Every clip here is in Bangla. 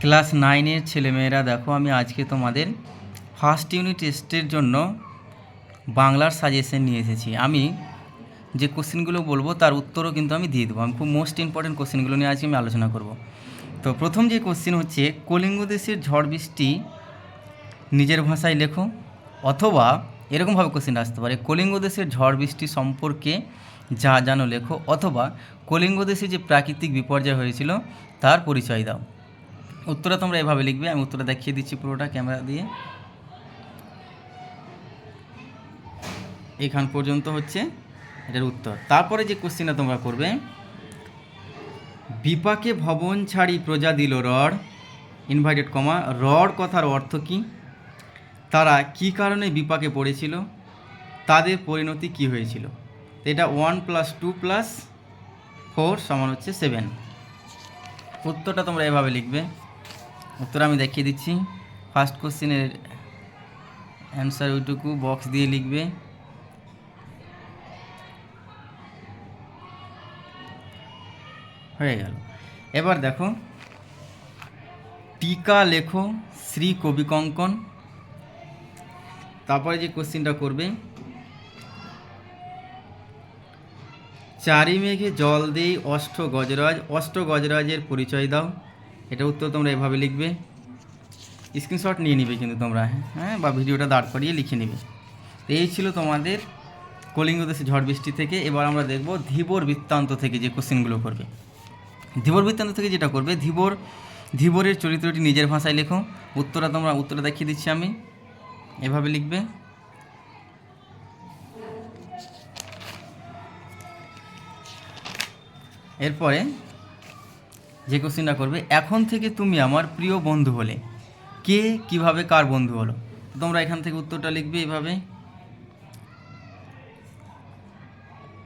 ক্লাস নাইনের ছেলেমেয়েরা, দেখো আমি আজকে তোমাদের ফার্স্ট ইউনিট টেস্টের জন্য বাংলার সাজেশন নিয়ে এসেছি। আমি যে কোশ্চেনগুলো বলব, তার উত্তরও কিন্তু আমি দিয়ে দেবো। আমি খুব মোস্ট ইম্পর্টেন্ট কোশ্চেনগুলো নিয়ে আজকে আমি আলোচনা করব। তো প্রথম যে কোশ্চেন হচ্ছে, কলিঙ্গ দেশের ঝড় বৃষ্টি নিজের ভাষায় লেখো? অথবা এরকমভাবে কোশ্চেন আসতে পারে, কলিঙ্গ দেশের ঝড় বৃষ্টি সম্পর্কে যা জানো লেখো? অথবা, কলিঙ্গ দেশে যে প্রাকৃতিক বিপর্যয় হয়েছিল, তার পরিচয় দাও। উত্তরটা তোমরা এভাবে লিখবে, আমি উত্তরটা দেখিয়ে দিচ্ছি পুরোটা ক্যামেরা দিয়ে। এখান পর্যন্ত হচ্ছে এটার উত্তর। তারপরে যে কোশ্চেনটা তোমরা করবে, বিপাকে ভবন ছাড়ি প্রজা দিল রড ইনভাইটেড কমা রড কথার অর্থ কী? তারা কি কারণে বিপাকে পড়েছিল? তাদের পরিণতি কি হয়েছিল? এটা one plus two plus four সমান হচ্ছে সেভেন উত্তরটা তোমরা এভাবে লিখবে। উত্তর আমি দেখিয়ে দিচ্ছি। ফার্স্ট কোশ্চেনের অ্যান্সার ওইটুকু বক্স দিয়ে লিখবে। হয়ে গেল। এবার দেখো, টিকা লেখো শ্রী কবি কঙ্কন। তারপরে যে কোশ্চেনটা করবে চারি মেঘে জল দেই অষ্ট গজরাজ, অষ্ট গজরাজের পরিচয় দাও। এটা উত্তর তোমরা এভাবে লিখবে। স্ক্রিনশট নিয়ে নিবে কিন্তু তোমরা হ্যাঁ? বা ভিডিওটা দাঁড় করিয়ে লিখে নেবে। তো এই ছিল তোমাদের কলিঙ্গ দেশে ঝড় বৃষ্টি থেকে। এবার আমরা দেখব ধীবর বৃত্তান্ত থেকে যে কোশ্চেনগুলো করবে। ধীবর বৃত্তান্ত থেকে যেটা করবে, ধীবর, ধীবরের চরিত্রটি নিজের ভাষায় লেখো। উত্তরটা তোমরা, উত্তরটা দেখিয়ে দিচ্ছি আমি। এভাবে লিখবে। এরপরে যে কোশ্চেনটা করবে, এখন থেকে তুমি আমার প্রিয় বন্ধু হলে, কে, কীভাবে কার বন্ধু হলো? তোমরা এখান থেকে উত্তরটা লিখবে এভাবে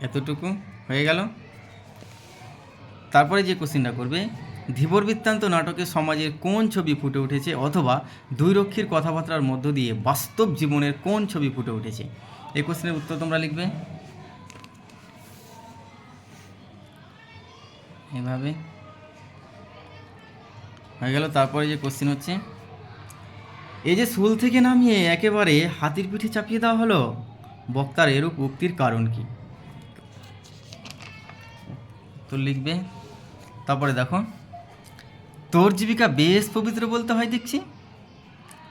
এতটুকু হয়ে গেল। তারপরে যে কোশ্চেনটা করবে, ধীবর বৃত্তান্ত নাটকে সমাজের কোন ছবি ফুটে উঠেছে অথবা দুই রক্ষীর কথাবার্তার মধ্য দিয়ে বাস্তব জীবনের কোন ছবি ফুটে উঠেছে? এই কোশ্চেনের উত্তর তোমরা লিখবে। এভাবে হয়ে গেল। তারপরে যে কোশ্চেন হচ্ছে, এই যে শুল থেকে নামিয়ে একেবারে হাতির পিঠে চাপিয়ে দেওয়া হলো, বক্তার এরূপ উক্তির কারণ কি? তো লিখবে, তারপরে দেখো, তোর জীবিকা বেশ পবিত্র বলতে হয় দেখছি।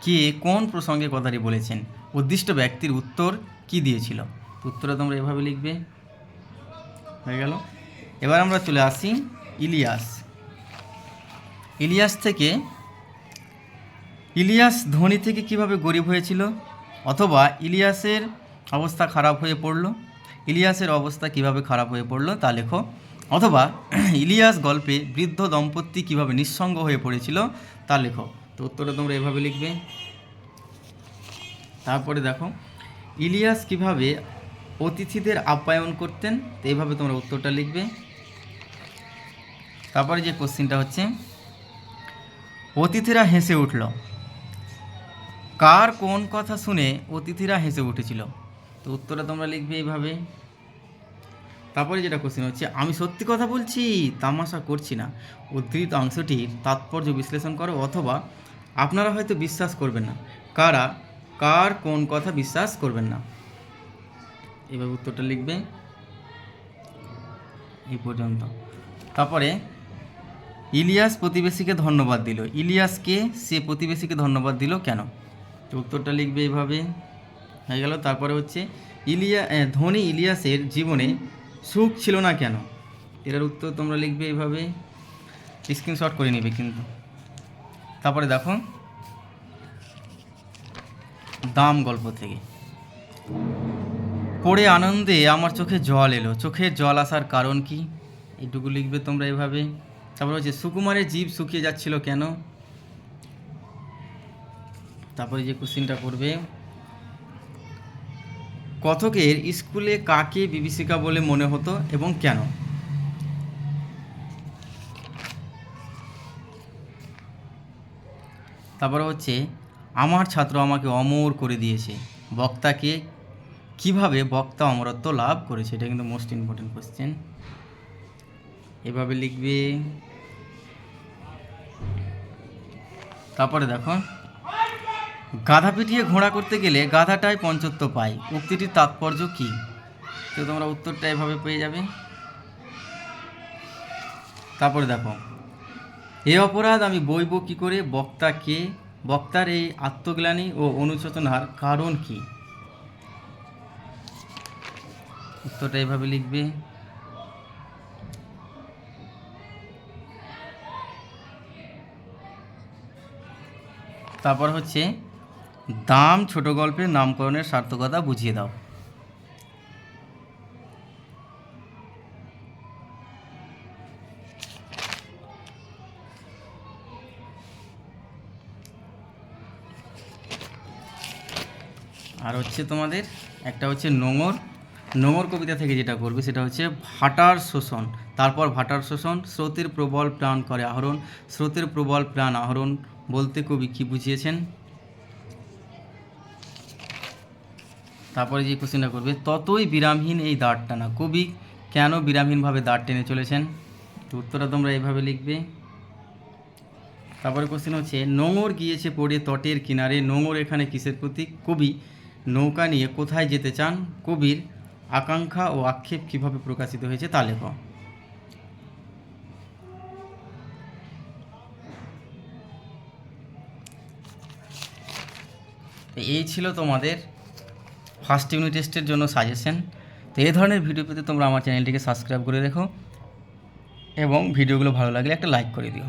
কে কোন প্রসঙ্গে কথাটি বলেছেন? উদ্দিষ্ট ব্যক্তির উত্তর কি দিয়েছিল? উত্তরে তোমরা এভাবে লিখবে। হয়ে গেল। এবার আমরা চলে আসি ইলিয়াস। ইলিয়াস থেকে, ইলিয়াস ধনী থেকে কীভাবে গরিব হয়েছিল? অথবা ইলিয়াসের অবস্থা খারাপ হয়ে পড়ল? ইলিয়াসের অবস্থা কীভাবে খারাপ হয়ে পড়ল তা লেখো। অথবা ইলিয়াস গল্পে বৃদ্ধ দম্পতি কীভাবে নিঃসঙ্গ হয়ে পড়েছিল তা লেখো। তো উত্তরটা তোমরা এভাবে লিখবে। তারপরে দেখো, ইলিয়াস কীভাবে অতিথিদের আপ্যায়ন করতেন? তো এইভাবে তোমরা উত্তরটা লিখবে। তারপরে যে কোশ্চিনটা হচ্ছে অতিথিরা হেসে উঠল। কার কোন কথা শুনে অতিথিরা হেসে উঠেছিল? তো উত্তরটা তোমরা লিখবে এইভাবে। তারপরে যেটা কোশ্চেন হচ্ছে, আমি সত্যি কথা বলছি? তামাশা করছি না। উদ্ধৃত অংশটির তাৎপর্য বিশ্লেষণ করো, অথবা আপনারা হয়তো বিশ্বাস করবেন না। কারা? কার কোন কথা বিশ্বাস করবেন না? এভাবে উত্তরটা লিখবে। এই পর্যন্ত। তারপরে ইলিয়াস প্রতিবেশীকে ধন্যবাদ দিল। ইলিয়াসকে সে প্রতিবেশীকে ধন্যবাদ দিল কেন? তো উত্তরটা লিখবে এইভাবে। হয়ে গেল। তারপরে হচ্ছে, ইলিয়া ধনী ইলিয়াসের জীবনে সুখ ছিল না কেন? এটার উত্তর তোমরা লিখবে এইভাবে। স্ক্রিনশট করে নেবে কিন্তু। তারপরে দেখো, দাম গল্প থেকে। পড়ে আনন্দে আমার চোখে জল এলো। চোখের জল আসার কারণ কি? এটুকু লিখবে তোমরা এভাবে তারপর হচ্ছে সুকুমারের জীব শুকিয়ে যাচ্ছিল কেন? তারপরে যে কোশ্চিনটা করবে, কথকের স্কুলে কাকে বিভীষিকা বলে মনে হতো এবং কেন? তারপরে হচ্ছে, আমার ছাত্র আমাকে অমর করে দিয়েছে। বক্তাকে কীভাবে বক্তা অমরত্ব লাভ করেছে? এটা কিন্তু মোস্ট ইম্পর্টেন্ট কোশ্চেন এভাবে লিখবে তারপরে দেখো। গাধা পিটিয়ে ঘোড়া করতে গেলে গাধাটাই পঞ্চত্ব পায়। উক্তিটির তাৎপর্য কী? তো তোমরা উত্তরটা এভাবে পেয়ে যাবে। তারপরে দেখো। এ অপরাধ আমি বইব কি করে? বক্তা কে? বক্তার এই আত্মগ্লানি ও অনুশোচনার কারণ কি? উত্তরটা এভাবে লিখবে। তারপর হচ্ছে দাম ছোট গল্পের নামকরণের সার্থকতা বুঝিয়ে দাও। আর হচ্ছে তোমাদের একটা হচ্ছে নোঙর। নোঙর কবিতা থেকে যেটা করবে সেটা হচ্ছে ভাটার শোষণ। তারপর ভাটার শোষণ, স্রোতের প্রবল প্রাণ করে আহরণ। স্রোতের প্রবল প্রাণ আহরণ বলতে কবি কি বুঝিয়েছেন? তারপরে যে কোশ্চেনটা করবে, ততই বিরামহীন এই দাঁড় টানা কবি, কেন বিরামহীনভাবে দাঁড় টেনে চলেছেন? উত্তরটা তোমরা এইভাবে লিখবে। তারপরে কোশ্চেন হচ্ছে, নোঙর গিয়েছে পড়ে তটের কিনারে। নোঙর এখানে কিসের প্রতীক? কবি, নৌকা নিয়ে কোথায় যেতে চান? কবির আকাঙ্ক্ষা ও আক্ষেপ কীভাবে প্রকাশিত হয়েছে তা লেখ। এই ছিল তোমাদের ফার্স্ট ইউনিট টেস্টের জন্য সাজেশন তো এই ধরনের ভিডিও পেতে তোমরা আমার চ্যানেলটিকে সাবস্ক্রাইব করে রেখো এবং ভিডিওগুলো ভালো লাগলে একটা লাইক করে দিও।